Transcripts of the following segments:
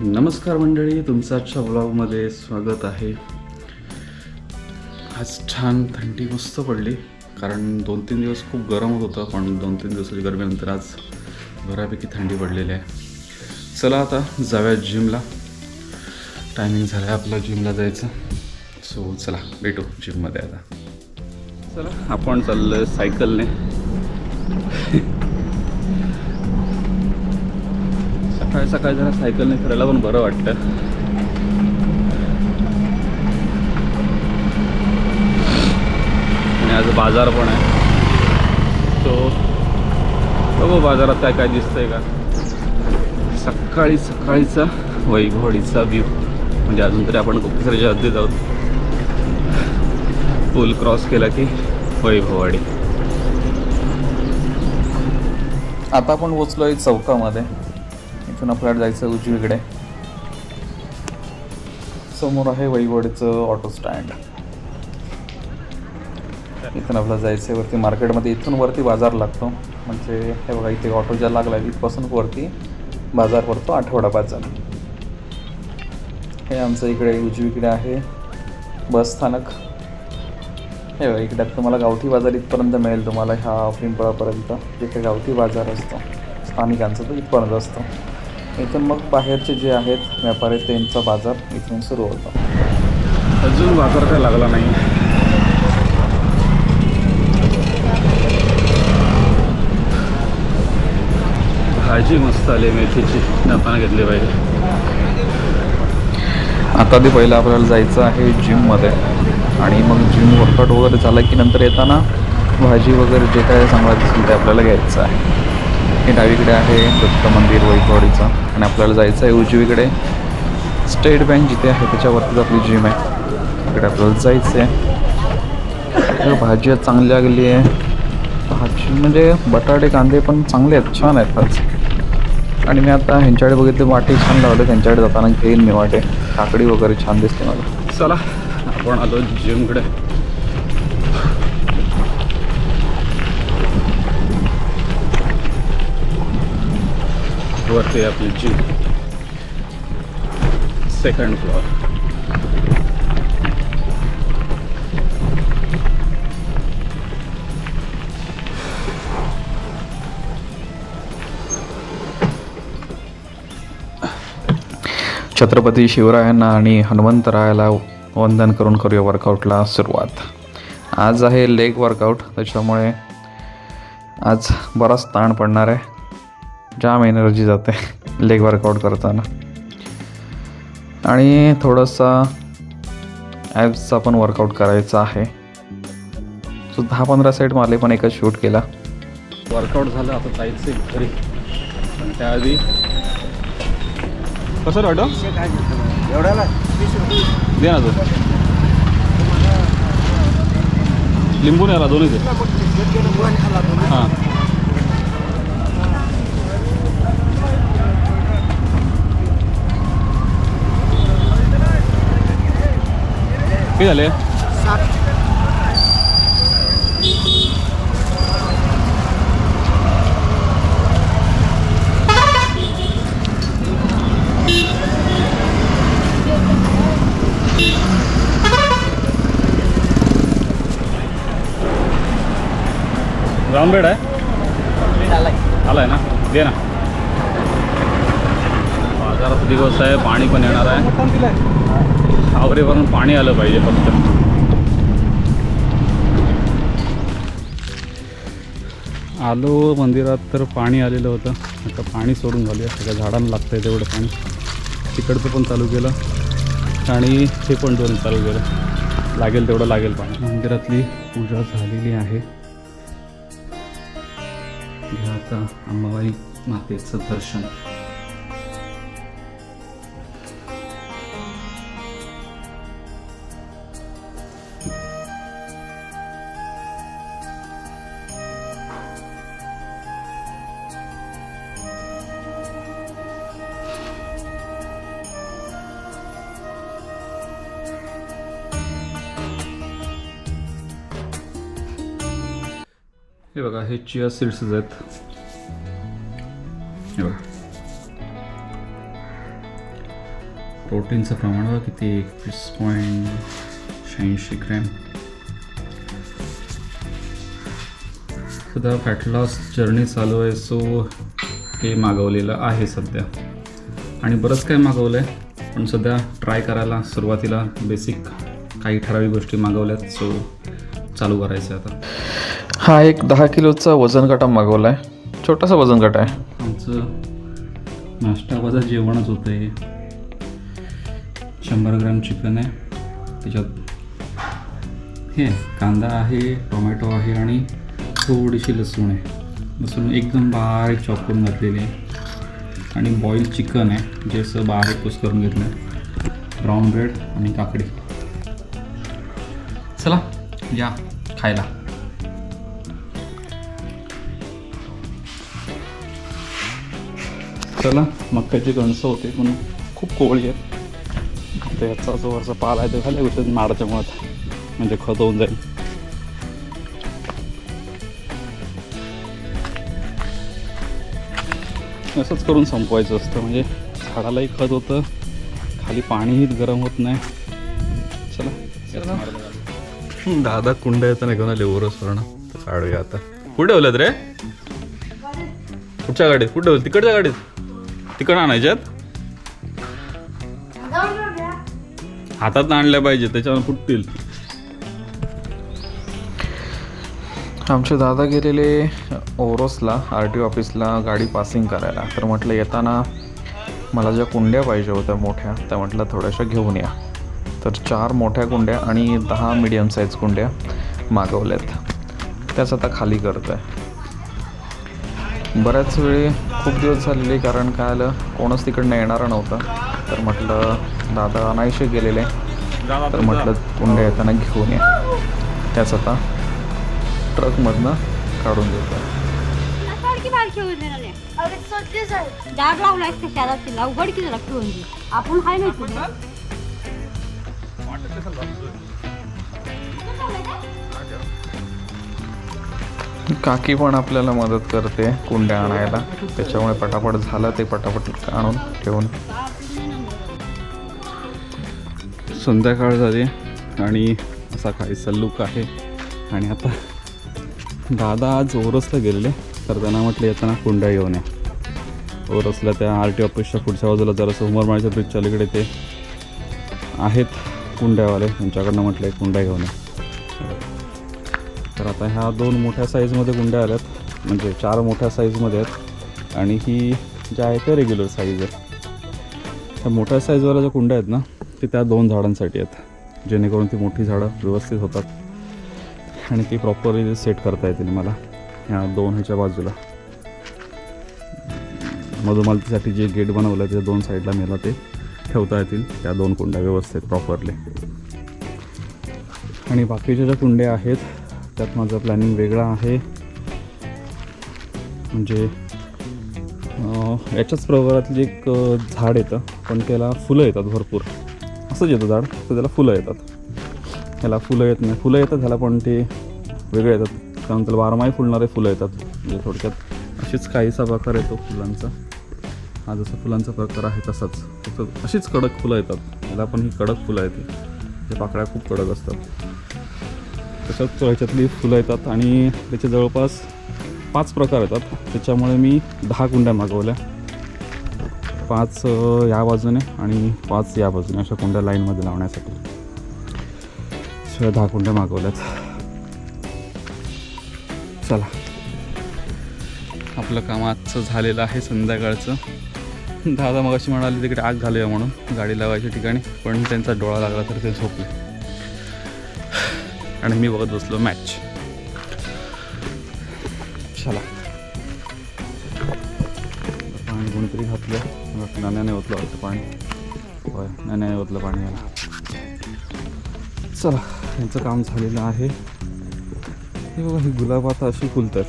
नमस्कार मंडळी तुमचं आजच्या ब्लॉगमध्ये स्वागत आहे. आज छान थंडी मस्त पडली कारण दोन तीन दिवस खूप गरम होत होतं पण दोन तीन दिवसाची गरमीनंतर आज बऱ्यापैकी थंडी पडलेली आहे. चला आता जाऊया जिमला टायमिंग झालं आहे आपलं जिमला जायचं. सो चला भेटू जिममध्ये आता. चला आपण चाललं आहे सायकलने सकाळी सकाळी जरा सायकलने फिरायला पण बरं वाटतं. आणि आज बाजार पण आहे. तो बघू बाजारात काय काय दिसतंय का. सकाळी सकाळीचा वैभवडीचा व्ह्यू म्हणजे अजून तरी आपण कोपेसरच्या हद्दीत आहोत. पूल क्रॉस केला की वैभववाडी. आता आपण पोचलोय चौकामध्ये. इथून आपल्याला जायचं उजवीकडे. समोर आहे वैभवडीचं ऑटो स्टँड इथून आपल्याला जायचं आहे वरती मार्केटमध्ये इथून वरती बाजार लागतो. म्हणजे हे बघा इथे ऑटो ज्या लागला आहे इथपासून वरती बाजार पडतो आठवडा बाजार हे आमचं इकडे उजवीकडे आहे बस स्थानक. हे बघा इकडे तुम्हाला गावठी बाजार इथपर्यंत मिळेल तुम्हाला ह्या पिंपळापर्यंत जिथे गावठी बाजार असतो स्थानिकांचा तो इथपर्यंत असतो. इथून मग बाहेरचे जे आहेत व्यापारी त्यांचा बाजार इथून सुरू होतो. अजून बाजार काय लागला नाही? भाजी मस्त आली मेथीची. नफाना घेतली पाहिजे आता ते पहिलं आपल्याला जायचं आहे जिममध्ये. आणि मग जिम वर्कआउट वगैरे झालं की नंतर येताना भाजी वगैरे जे काय चांगलं दिसेल ते आपल्याला घ्यायचं आहे. हे डावीकडे आहे दत्त मंदिर वैभवाडीचं आणि आपल्याला जायचं आहे उजवीकडे. स्टेट बँक जिथे आहे त्याच्यावरतीच आपली जिम आहे. तिकडे आपल्याला जायचं आहे भाजी चांगली लागली आहे. भाजी म्हणजे बटाटे कांदे पण चांगले आहेत छान आहेत आज. आणि मी आता ह्यांच्याकडे बघितले वाटे छान लावले. त्यांच्याकडे जाताना घेईन मी वाटे. काकडी वगैरे छान दिसते मला. चला आपण आलो जिमकडे वरती आपली जीप सेकंड फ्लोअर छत्रपती शिवरायांना आणि हनुमंतरायाला वंदन करून करूया वर्कआउटला सुरुवात. आज आहे लेग वर्कआउट त्याच्यामुळे आज बराच ताण पडणार आहे. जाम एनर्जी जाते. लेग वर्कआउट करताना. आणि थोडंसं ॲब्सचा पण वर्कआउट करायचा आहे. सो दहा पंधरा सेट मारले पण एकच शूट केला. वर्कआउट झालं आता जायचं आहे घरी. पण त्याआधी कसं वाटतं एवढ्याला? दे ना तो लिंबू नाही आला दोन्ही हां. किती झाले ब्राऊन ब्रेड आहे आला आहे ना दे ना बाजारात दिवस आहे पाणी पण येणार आहे आवरेवरून पाणी आलं पाहिजे फक्त. आलो मंदिरात तर पाणी आलेलं होतं. आता पाणी सोडून घालूया सगळ्या झाडांना लागतं आहे तेवढं पाणी. तिकडचं पण चालू केलं. आणि हे पण दोन चालू केलं. लागेल तेवढं लागेल पाणी. मंदिरातली पूजा झालेली आहे. आता अंबाबाई मातेचं दर्शन. हे बघा हे चिया सीड्स आहेत. हे बघा. प्रोटीनचं प्रमाण बघा किती एकवीस पॉईंट शहाऐंशी ग्रॅम. सध्या फॅट लॉस जर्नी चालू आहे सो हे मागवलेलं आहे सध्या. आणि बरंच काय मागवलं आहे पण सध्या ट्राय करायला सुरुवातीला बेसिक काही ठराविक गोष्टी मागवल्यात सो चालू करायचं आहे आता. हा एक दहा किलोचा वजन काटा मागवला आहे छोटासा वजन काटा आहे. आमचं नाश्तावाचं जेवणच होतं हे शंभर ग्रॅम चिकन आहे. त्याच्यात हे कांदा आहे टोमॅटो आहे आणि थोडीशी लसूण आहे. लसूण एकदम बारीक चॉप करून घातलेली आहे. आणि बॉईल चिकन आहे जे असं बारीक कुस करून घेतलं आहे ब्राऊन ब्रेड आणि काकडी. चला या खायला. चला मक्याची कणसं होते पण खूप कोवळी आहेत. तर याचा जो वरचा पाल आहे तो खाली होतं माडाच्या मुळात. म्हणजे खत होऊन जाईल. असंच करून संपवायचं असतं. म्हणजे झाडालाही खत होतं. खाली पाणीही गरम होत नाही. चला. दादा कुंड येताना घेऊन आले ओरस वरण तर काढूया आता. कुठे ठेवल्यात रे? कुठच्या गाडीत? कुठे ठेवलं तिकडच्या गाडीत? तिकडं आणायच्यात हातात आणल्या पाहिजे त्याच्यावर फुटतील. आमचे दादा गेलेले ओरोसला आर टी ऑफिसला गाडी पासिंग करायला. तर म्हटलं येताना मला ज्या कुंड्या पाहिजे होत्या मोठ्या त्या म्हटलं थोड्याशा घेऊन या. तर चार मोठ्या कुंड्या आणि दहा मिडियम साईज कुंड्या मागवल्यात. त्याच आता खाली करतो आहे बऱ्याच वेळी खूप दिवस झालेले कारण काय आलं कोणच तिकडनं येणारं नव्हतं. तर म्हटलं दादा नाहीशे गेलेले. तर म्हटलं कुंड्या येताना घेऊन या. त्याच आता ट्रकमधनं काढून देतो. कशाला तिला उघड दे आपण हाय नाही काकी पण आपल्याला मदत करते कुंड्या आणायला. त्याच्यामुळे पटापट झालं ते पटापट आणून ठेवून. संध्याकाळ झाली आणि असा काहीसा सल्लूक आहे. आणि आता दादा आज ओरसला गेलेले तर त्यांना म्हटलं येताना कुंड्या घेऊन या. ओरसला त्या आर टी ऑफिसच्या पुढच्या बाजूला जरासं उमरमाळीच्या ब्रिजच्या अलीकडे ते आहेत कुंड्यावाले. त्यांच्याकडनं म्हटलं कुंड्या घेऊन या. तर आता ह्या दोन मोठ्या साईजमध्ये कुंड्या आल्यात. म्हणजे चार मोठ्या साईजमध्ये आहेत. आणि ही ज्या आहेत त्या रेग्युलर साईज आहे. त्या मोठ्या साईजवाल्या ज्या कुंड्या आहेत ना ते त्या दोन झाडांसाठी आहेत. जेणेकरून ती मोठी झाडं व्यवस्थित होतात. आणि ती प्रॉपरली सेट करता येतील मला ह्या दोन ह्याच्या बाजूला. मधुमालतीसाठी जे गेट बनवलं आहे त्या दोन साईडला मला ते ठेवता येतील. त्या दोन कुंड्या व्यवस्थित प्रॉपरली आणि बाकीच्या ज्या कुंड्या आहेत त्यात माझं प्लॅनिंग वेगळा आहे. म्हणजे याच्याच प्रकारातलं एक झाड येतं. पण त्याला फुलं येतात भरपूर. असंच येतं झाड तर त्याला फुलं येतात. ह्याला फुलं येत नाही. फुलं येतात ह्याला पण ते वेगळे येतात. कारण त्याला बारमाही फुलणारे फुलं येतात. म्हणजे थोडक्यात अशीच काहीसा प्रकार येतो फुलांचा. हा जसा फुलांचा प्रकार आहे तसाच. फक्त अशीच कडक फुलं येतात. ह्याला पण ही कडक फुलं येते त्या पाकळ्या खूप कडक असतात. तशाच ह्याच्यातली फुलं येतात आणि त्याचे जवळपास पाच प्रकार येतात. त्याच्यामुळे मी दहा कुंड्या मागवल्या. पाच या बाजूने आणि पाच या बाजूने अशा कुंड्या लाईनमध्ये लावण्यासाठी. शिवाय दहा कुंड्या मागवल्यात. चला. आपलं काम आजचं झालेलं आहे संध्याकाळचं. दादा मग अशी म्हणाली तिकडे आग घालूया म्हणून. गाडी लावायच्या ठिकाणी पण त्यांचा डोळा लागला तर ते झोपले. आणि मी बघत बसलो मॅच चला. पाणी कोणीतरी घातलं. नाण्याने ओतलं वाटतं पाणी. होय नाण्याने ओतलं पाणी याला. चला यांचं काम झालेलं आहे. हे बघा ही गुलाब आता अशी फुलतात.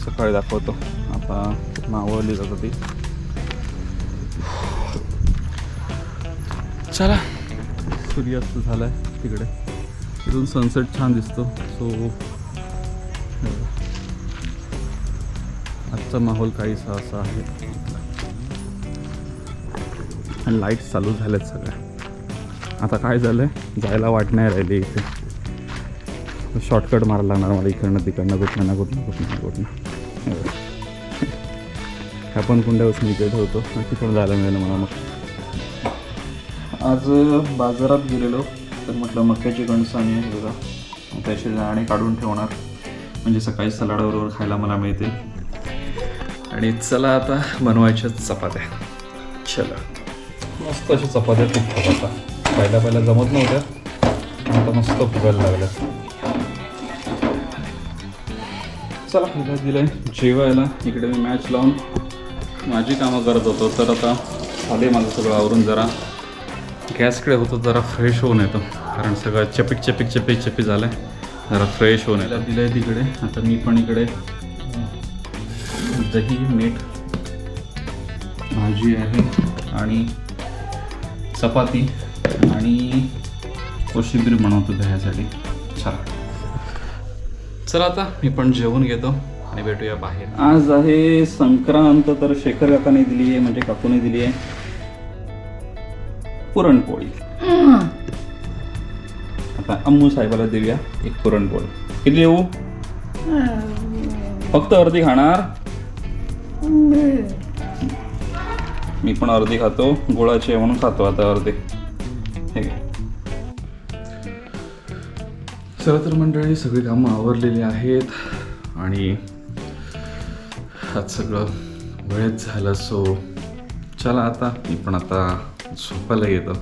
सकाळी दाखवतो. आता मावळली जातं ती. चला. सूर्यास्त झाला आहे तिकडे. तिथून सनसेट छान दिसतो. सो आजचा माहोल काहीसा असा आहे. आणि लाईट्स चालू झाल्यात सगळ्या. आता काय झालं आहे जायला वाट नाही राहिली इथे. शॉर्टकट मारायला लागणार मला इकडनं तिकडनं कुठनं ना कुठनं कुठनं कुठनं. आपण पण कुंड्यापासून इकडे ठेवतो. तिकडं जायला मिळेल मला मग. आज बाजारात गेलेलो. तर म्हटलं मक्याची कणसं आणि हे बघा. त्याचे दाणे काढून ठेवणार. म्हणजे सकाळी सलाडाबरोबर खायला मला मिळतील. आणि चला आता बनवायच्या चपात्या. चला. मस्त अशा चपात्या फुगतात आता पहिल्या पहिल्या जमत नव्हत्या. आता मस्त फुगायला लागल्या. चला हिला दिलंय? जेवायला. इकडे मी मॅच लावून माझी कामं करत होतो. तर आता आले माझं सगळं आवरून जरा. गॅसकडे होतो जरा फ्रेश होऊन येतो. कारण सगळं चपिक चपिक चपिक चपी झालं आहे जरा फ्रेश होऊन येतं. दिलं आहे तिकडे. आता मी पण इकडे दही मीठ भाजी आहे आणि चपाती आणि कोशिंबीर बनवतो दह्यासाठी. चला. चला आता मी पण जेवून घेतो आणि भेटूया बाहेर. आज आहे संक्रांत तर शेखर काकाने दिली आहे म्हणजे काकूने दिली आहे पुरणपोळी. आता अम्मू साहेबाला देऊया एक पुरणपोळी. किती देऊ फक्त अर्धी खाणार? मी पण अर्धी खातो गुळाची म्हणून खातो आता अर्धी. हे. चला तर मंडळी सगळी कामं आवरलेली आहेत आणि आज सगळं वेळेत झालं सो चला आता मी पण आता झोपायला येतं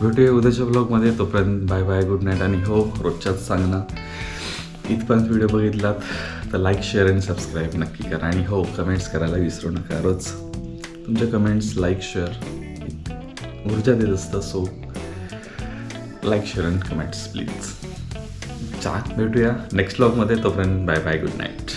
भेटूया उद्याच्या ब्लॉगमध्ये तोपर्यंत बाय बाय गुड नाईट आणि हो रोजच्याच सांगणं इथपर्यंत व्हिडिओ बघितलात तर लाईक शेअर आणि सबस्क्राईब नक्की करा आणि हो कमेंट्स करायला विसरू नका रोज. तुमच्या कमेंट्स लाईक शेअर ऊर्जा देत असतं so like share and comments please चा भेटूया नेक्स्ट ब्लॉगमध्ये तोपर्यंत बाय बाय गुड नाईट